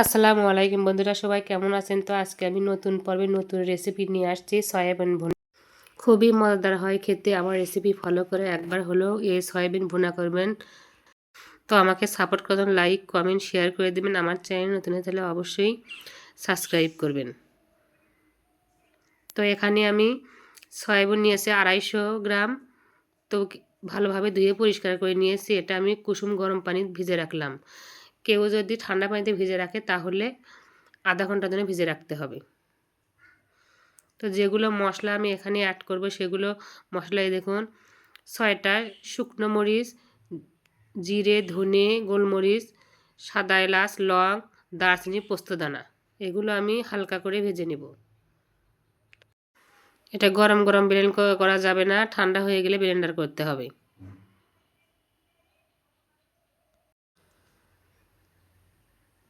আসসালামু আলাইকুম বন্ধুরা, সবাই কেমন আছেন? তো আজকে আমি নতুন পর্বে নতুন রেসিপি নিয়ে আসছি, সয়াবিন ভুনা। খুবই মজাদার হয় খেতে, আমার রেসিপি ফলো করে একবার হলেও এই সয়াবিন ভুনা করবেন। তো আমাকে সাপোর্ট করবেন লাইক কমেন্ট শেয়ার করে দেবেন, আমার চ্যানেল নতুন হলে অবশ্যই সাবস্ক্রাইব করবেন। তো এখানে আমি সয়াবিন নিয়েছি আড়াইশো গ্রাম। তো ভালোভাবে ধুয়ে পরিষ্কার করে নিয়েছি, এটা আমি কুসুম গরম পানি ভিজে রাখলাম। কেউ যদি ঠান্ডা পানিতে ভিজে রাখে, তাহলে আধা ঘণ্টার জন্য ভিজে রাখতে হবে। তো যেগুলো মশলা আমি এখানে অ্যাড করব, সেগুলো মশলাই দেখুন, ছয়টা শুকনো মরিচ, জিরে, ধনে, গোলমরিচ, সাদা এলাচ, লং, দারচিনি, পোস্তদানা, এগুলো আমি হালকা করে ভেজে নেব। এটা গরম গরম ব্লেন্ড করা যাবে না, ঠান্ডা হয়ে গেলে ব্লেন্ডার করতে হবে।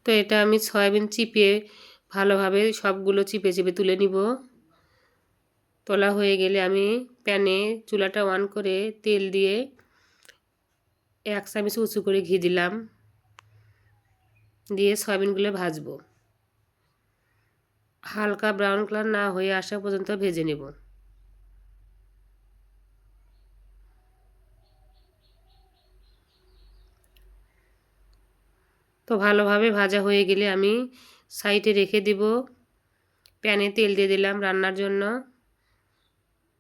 তো এটা আমি সয়াবিন চিপিয়ে ভালোভাবে সবগুলো চিপে চিপে তুলে নিব। তোলা হয়ে গেলে আমি প্যানে চুলাটা অন করে তেল দিয়ে এক চামচ উঁচু করে ঘি দিলাম। দিয়ে সয়াবিনগুলো ভাজবো। হালকা ব্রাউন কালার না হয়ে আসা পর্যন্ত ভেজে নেব। তো ভালোভাবে ভাজা হয়ে গেলে আমি সাইডে রেখে দিব। প্যানে তেল দিয়ে দিলাম রান্নার জন্য।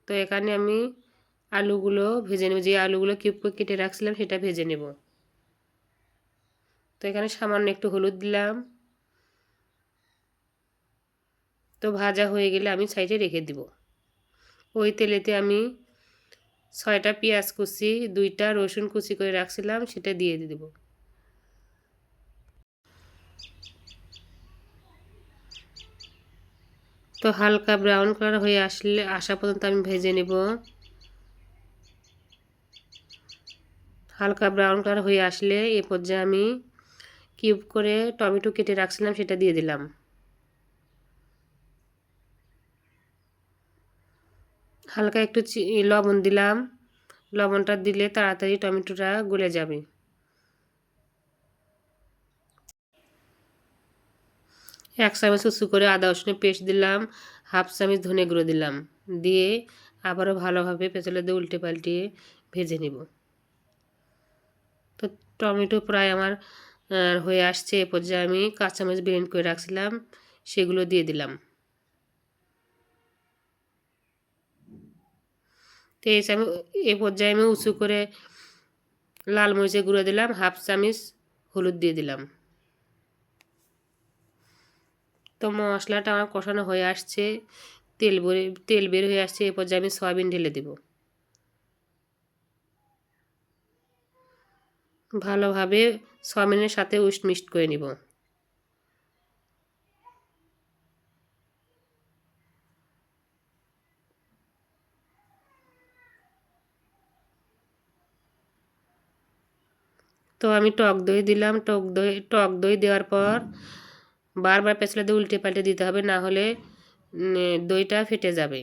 তো এখানে আমি আলুগুলো ভেজে নেব। যে আলুগুলো কিউব করে কেটে রাখছিলাম সেটা ভেজে নেব। তো এখানে সামান্য একটু হলুদ দিলাম। তো ভাজা হয়ে গেলে আমি সাইডে রেখে দিব। ওই তেলেতে আমি ছয়টা পেঁয়াজ কুচি, দুইটা রসুন কুচি করে রাখছিলাম, সেটা দিয়ে দেবো। তো হালকা ব্রাউন কালার হয়ে আসলে, আসা পর্যন্ত আমি ভেজে নেব। হালকা ব্রাউন কালার হয়ে আসলে এ পর্যায়ে আমি কিউব করে টমেটো কেটে রাখছিলাম, সেটা দিয়ে দিলাম। হালকা একটু লবণ দিলাম। লবণটা দিলে তাড়াতাড়ি টমেটোটা গলে যাবে। এক চামচ উঁচু করে আদা রসুনের পেস্ট দিলাম, হাফ চামচ ধনে গুঁড়ো দিলাম, দিয়ে আবারও ভালোভাবে পেঁচলে দিয়ে উল্টে পাল্টিয়ে ভেজে নিব। তো টমেটো প্রায় আমার হয়ে আসছে, এ পর্যায়ে আমি কাঁচামরিচ ব্লেন্ড করে রাখছিলাম, সেগুলো দিয়ে দিলাম। তো এই আমি এ পর্যায়ে আমি উঁচু করে লাল মরিচের গুঁড়ো দিলাম, হাফ চামচ হলুদ দিয়ে দিলাম। তো মশলাটা আমার কষানো হয়ে আসছে, তেল বরে তেল বের হয়ে আসছে, এরপর আমি সয়াবিন ঢেলে দেব। ভালোভাবে সয়াবিনের সাথে উষ্ট মিক্সড করে নিব। তো আমি টক দই দিলাম, টক দই টক দই দেওয়ার পর বারবার পেঁচলে দিয়ে উল্টে পাল্টে দিতে হবে, না হলে দইটা ফেটে যাবে।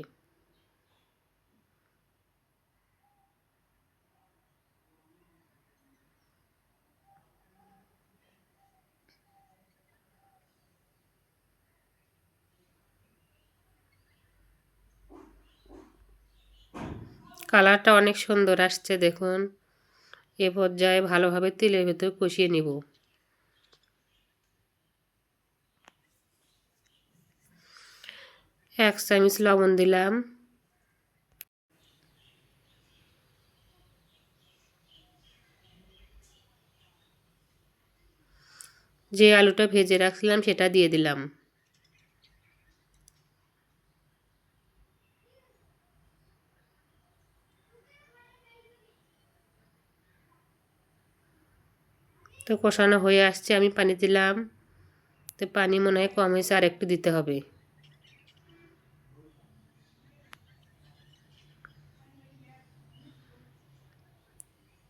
কালারটা অনেক সুন্দর আসছে, দেখুন। এ পর্যায়ে ভালোভাবে তেলের ভেতর কষিয়ে নিব। এক চামচ লবণ দিলাম যে আলুটা ভেজে রাখছিলাম, সেটা দিয়ে দিলাম। তো কষানো হয়ে আসছে, আমি পানি দিলাম। তো পানি মনে হয় কম হয়েছে আর একটু দিতে হবে।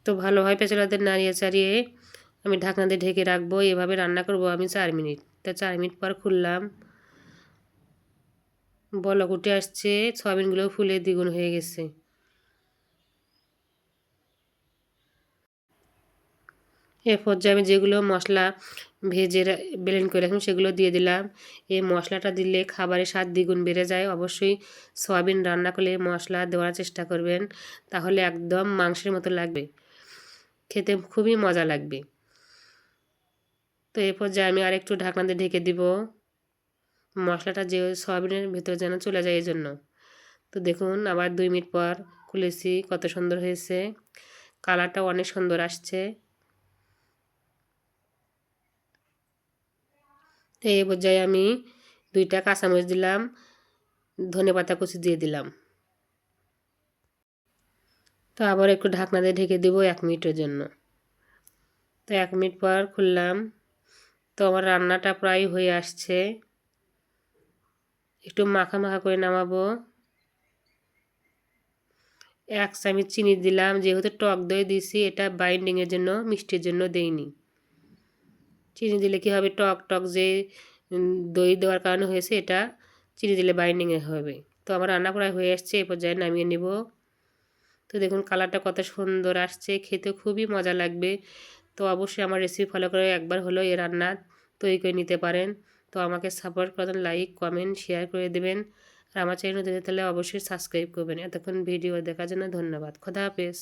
তো ভালোভাবে পেঁচালাতে নাড়িয়ে চাড়িয়ে আমি ঢাকনা দিয়ে ঢেকে রাখব, এভাবে রান্না করব আমি চার মিনিট। তা চার মিনিট পর খুললাম। বলক উঠে আসছে, সয়াবিনগুলো ফুলে দ্বিগুণ হয়ে গেছে। এ পর্যায়ে আমি যেগুলো মশলা ভেজে ব্লেন্ড করে রাখলাম সেগুলো দিয়ে দিলাম। এই মশলাটা দিলে খাবারের স্বাদ দ্বিগুণ বেড়ে যায়। অবশ্যই সয়াবিন রান্না করলে মশলা দেওয়ার চেষ্টা করবেন, তাহলে একদম মাংসের মতো লাগবে। খেতে খুবই মজা লাগবে। তো এই পর্যায়ে আমি আর একটু ঢাকনা দিয়ে ঢেকে দিব। মশলাটা যে সয়াবিনের ভেতরে যেন চলে যায় এই জন্য তো দেখুন, আবার দুই মিনিট পর খুলেছি, কত সুন্দর হয়েছে। কালারটাও অনেক সুন্দর আসছে। এই পর্যায়ে আমি দুইটা কাঁচামরিচ দিলাম ধনে পাতা কুচি দিয়ে দিলাম। তো আবার একটু ঢাকনা দিয়ে ঢেকে দেবো এক মিনিটের জন্য। তো এক মিনিট পর খুললাম। তো আমার রান্নাটা প্রায় হয়ে আসছে। একটু মাখা মাখা করে নামাবো। এক চামচ চিনি দিলাম। যেহেতু টক দই দিছি এটা বাইন্ডিংয়ের জন্য, মিষ্টির জন্য দেইনি। চিনি দিলে কী হবে? টক টক যে দই দেওয়ার কারণে হয়েছে এটা, চিনি দিলে বাইন্ডিংয়ে হবে। তো আমার রান্না প্রায় হয়ে আসছে, এ পর্যায়ে নামিয়ে নেব। তো দেখুন কালারটা কত সুন্দর আসছে, খেতে খুবই মজা লাগবে। তো অবশ্যই আমার রেসিপি ফলো করে একবার হলো এ রান্না তৈরি করে নিতে পারেন। তো আমাকে সাপোর্ট করেন লাইক কমেন্ট শেয়ার করে দেবেন। আর আমার চ্যানেল তাহলে অবশ্যই সাবস্ক্রাইব করবেন। এতক্ষণ ভিডিও দেখার জন্য ধন্যবাদ। খোদা হাফেজ।